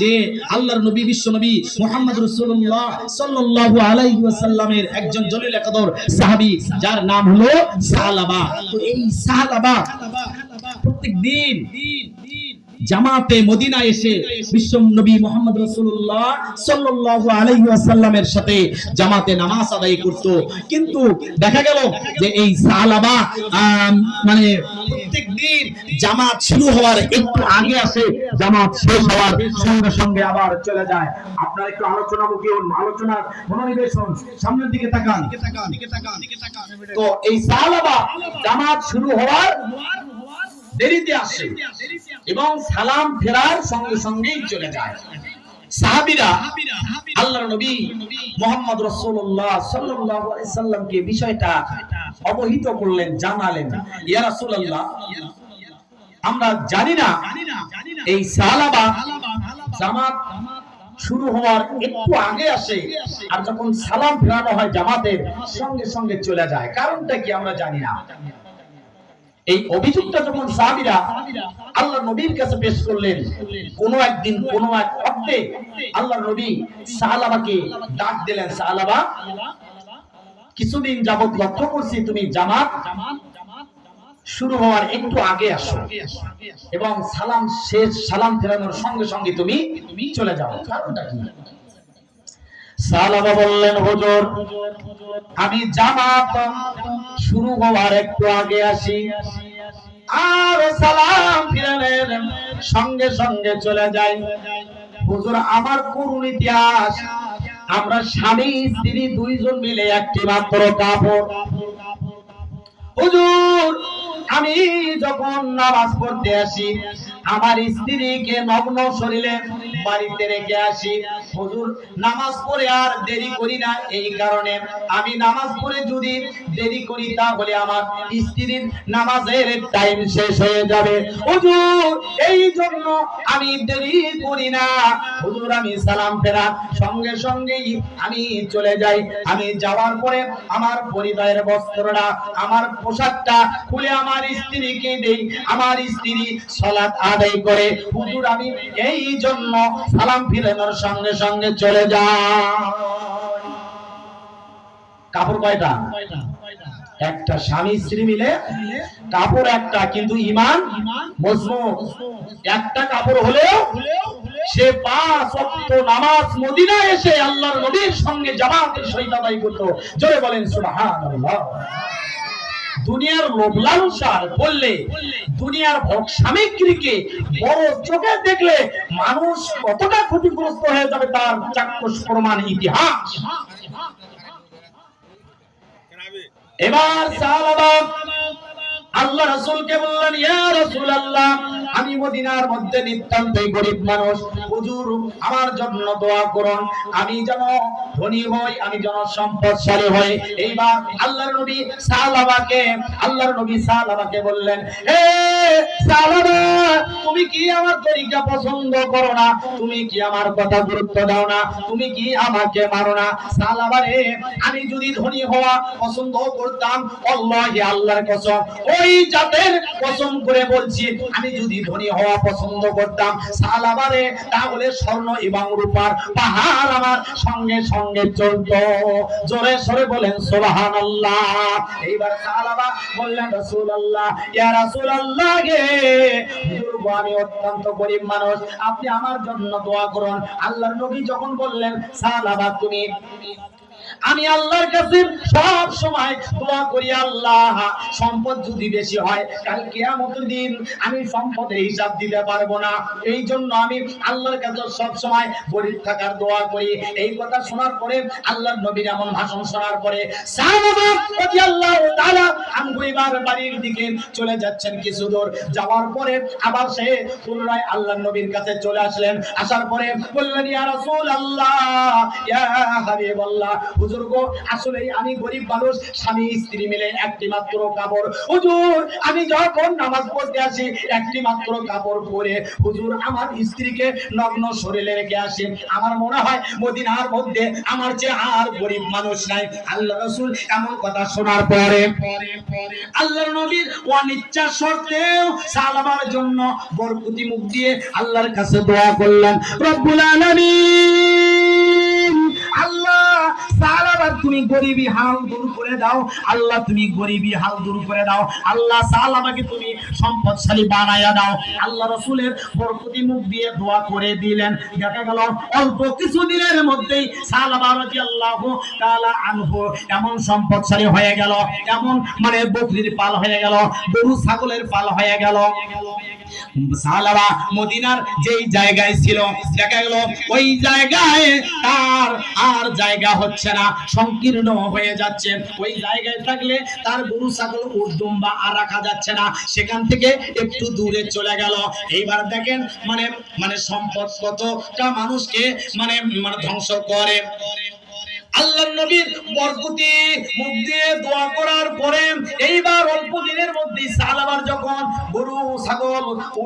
যে আল্লাহর নবী, বিশ্ব নবী মুহাম্মদ সাল্লাল্লাহু আলাইহি একজন জলিল যার নাম হলো সাহালাবা। তো এই সাহালাবা প্রত্যেকদিন জামাতে মদিনা এসে বিশ্ব নবী মোহাম্মদ রাসূলুল্লাহ সাল্লাল্লাহু আলাইহি ওয়াসাল্লামের সাথে জামাতে নামাজ আদায় করত। কিন্তু দেখা গেল যে এই সাহালাবা মানে প্রত্যেকদিন জামাত শুরু হওয়ার একটু আগে আসে, জামাত শেষ হওয়ার সঙ্গে সঙ্গে আবার চলে যায়। আপনার একটু আলোচনামুখী হন আলোচনার মনোনিবেশ হন সামনের দিকে তাকান। তো এই সাহালাবা জামাত শুরু হওয়ার দেরিতে আসে এবং সালাম ফেরার সঙ্গে সঙ্গেই চলে যায়। সাহাবীরা নবী মোহাম্মদ সাল্লামকে বিষয়টা অবহিত করলেন, জানালেন। ইয়া আমরা জানি না এই সালাবা জামাত শুরু হওয়ার একটু আগে আসে আর যখন সালাম ফেরানো হয় জামাতের সঙ্গে সঙ্গে চলে যায়। কারণটা কি আমরা জানি না? এই অভিযোগটা যখন সাহাবীরা আল্লাহ নবীর কাছে পেশ করলেন কোন একদিন কোন এক অর্থে আল্লাহ নবী সাহালাবাকে ডাক দিলেন সাহালাবা কিছুদিন যাবত লক্ষ্য করছি তুমি জামাত শুরু হওয়ার একটু আগে আসো এবং সালাম শেষ সালাম ফেরানোর সঙ্গে সঙ্গে তুমি চলে যাও। কারণটা কি? সালাবা বললেন, হুজুর, আমি জামাত শুরু হওয়ার একটু আগে আসি। আর সালাম ফিরানের সঙ্গে সঙ্গে চলে যাই। হুজুর, আমার করুণ ইতিহাস। আমরা স্বামী, স্ত্রী দুইজন মিলে একটি মাত্র কাপড়। হুজুর আমি যখন নামাজ পড়তে আসি, আমার স্ত্রীকে নগ্ন শরীরে বাড়িতে রেখে আসি। হুজুর, নামাজ পড়ে আর দেরি করি না, এই কারণে আমি নামাজ পড়ে যদি দেরি করি, তাহলে আমার স্ত্রীর নামাজের টাইম শেষ হয়ে যাবে। হুজুর, এই জন্য আমি দেরি করি না। হুজুর, আমি সালাম ফেরা সঙ্গে সঙ্গেই আমি চলে যাই। আমি যাওয়ার পরে আমার পরিবারের বস্ত্রটা, আমার পোশাকটা খুলে আমার স্ত্রীকে দেই, আমার স্ত্রী সালাত আদায় করে। হুজুর, আমি এই জন্য সালাম ফিরানোর সঙ্গে সঙ্গে চলে যাই। কাপড় কয়টা? একটা স্বামী স্ত্রী মিলে কাপড় একটা, কিন্তু ইমান মজবুত। একটা কাপড় হলেও সে পাঁচ ওয়াক্ত নামাজ মদিনা এসে আল্লাহর নবীর সঙ্গে জামাতের সহিত আদায় করতো। জোরে বলেন, সুবহানাল্লাহ। দুনিয়ার লোভ লালসার বললে। দুনিয়ার ভোগ সামগ্রীকে বড় চোখে দেখলে মানুষ কতটা ক্ষতিগ্রস্ত হয়ে যাবে তার চাক্ষুষ প্রমাণ ইতিহাস। এবার সাহাবা আল্লাহ রাসূলকে বললেন ইয়া রাসূলুল্লাহ আমি মদিনার মধ্যে নিতান্তই গরিব মানুষ। হুজুর, আমার জন্য দোয়া করুন। আমি যেন ধনী হই, আমি যেন সম্পদশালী হই। এইবার আল্লাহর নবী সাহাবাকে আল্লাহর নবী সাহাবাকে বললেন, হে সাহাবা তুমি কি আমার তরিকা পছন্দ করো না? তুমি কি আমার কথা গুরুত্ব দাও না? তুমি কি আমাকে মারো না? সাহাবা আমি যদি ধনী হওয়া পছন্দ করতাম, আল্লাহি আল্লাহর কসম, ওই জাতের কসম করে বলছি, আমি যদি ধনী হওয়া পছন্দ করতাম। সালাবারে তাহলে স্বর্ণ এবং রূপার পাহাড় আমার সঙ্গে সঙ্গে চলতো। জোরে সরে বলেন সুবহানাল্লাহ। এইবার সালাবা বললেন রাসূলুল্লাহ ইয়া রাসূলুল্লাহ গে হুজুর গো, আমি অত্যন্ত গরিব মানুষ আপনি আমার জন্য দোয়া করুন। আল্লাহর নবী যখন বললেন সালাবা তুমি আমি আল্লাহর কাছে সব সময় দোয়া করি, আল্লাহ, সম্পদ যদি বেশি হয়, কাল কিয়ামতের দিন আমি সম্পদের হিসাব দিতে পারব না। এই জন্য আমি আল্লাহর কাছে সব সময় গরিব থাকার দোয়া করি। এই কথা শোনার পরে আল্লাহর নবীর এমন ভাষণ শোনার পরে বাড়ির দিকে চলে যাচ্ছেন কিছু দূর। যাওয়ার পরে আবার সে পুনরায় আল্লাহর নবীর কাছে চলে আসলেন। আসার পরে বললেন, ইয়া রাসূলুল্লাহ, ইয়া হাবিবাল্লাহ গো আসলে আমি গরিব মানুষ, স্বামী, স্ত্রী মিলে একটি মাত্র কাপড়। হুজুর, আমি যখন নামাজ পড়তে আসি, একটি মাত্র কাপড় পরে হুজুর আমার স্ত্রীকে নগ্ন শরীরে রেখে আসি। আমার মনে হয় মদিনার মধ্যে আমার চেয়ে আর গরিব মানুষ নাই। আল্লাহ রসুল এমন কথা শোনার পরে, আল্লাহর নবীর অনিচ্ছা সত্ত্বেও সালামার জন্য বরকুতি মুখ দিয়ে আল্লাহর কাছে দোয়া করলেন। রব্বুল আলামিন! তুমি গরিবী হাল দূর করে দাও। আল্লাহ, তুমি গরিবী হাল দূর করে দাও। আল্লাহ সালামাকে তুমি সম্পদশালী বানায়া দাও। আল্লাহ রসুলের বরকতি মুখ দিয়ে দোয়া করে দিলেন। দেখা গেল, অল্প কিছু দিনের মধ্যেই সালামা রাদিয়াল্লাহু তাআলা আনহু এমন সম্পদশালী হয়ে গেল। এমন মানে বকরির পাল হয়ে গেল, গরু ছাগলের পাল হয়ে গেল। সালাবা মদিনার যেই জায়গায় ছিল, দেখা গেল ওই জায়গায় তার আর জায়গা হচ্ছে না। সংকীর্ণ হয়ে যাচ্ছে। ওই জায়গায় থাকলে তার গরু, ছাগল উর্দুম্বা আর রাখা যাচ্ছে না। সেখান থেকে একটু দূরে চলে গেল। এইবার দেখেন মানে মানে সম্পদ কতটা মানুষকে মানে মানে ধ্বংস করে। আল্লাহ নবীর বরকতি মুখ দিয়ে দোয়া করার পরে এইবার অল্প দিনের মধ্যেই সালাবার যখন গরু, ছাগল